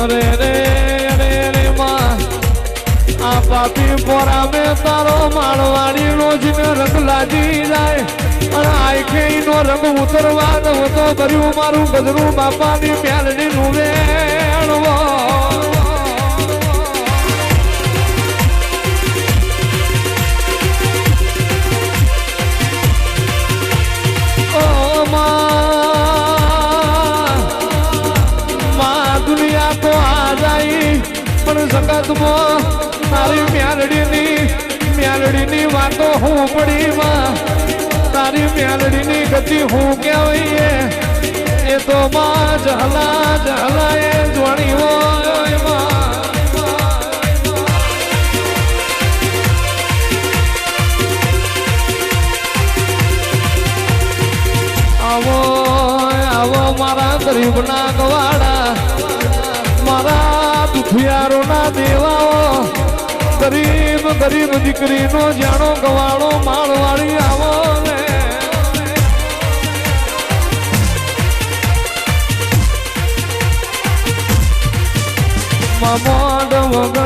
અરે રે અરે રે માં. આ પાપી પોરા મે તારો માળવાડી નો જીને રંગ લાગી જાય અને આખે નો રંગ ઉતરવા તો કર્યું મારું ગજરું બાપાની પ્યાલડી નું વેણવો પણ જગતમાં તારી મ્યાલડીની મ્યાલડીની વાતો હું પડી તારી મ્યાલડીની ગતિ હું કહેવાય એ તો માં જહલા જહલા એ જોણી હોય આવો આવો મારા ગરીબના ગવાડા મારા દુખિયારોના દેવાઓ ગરીબ ગરીબ દીકરીનો જાણો ગવાળો માળવાળી આવો ને મમોડ વગડ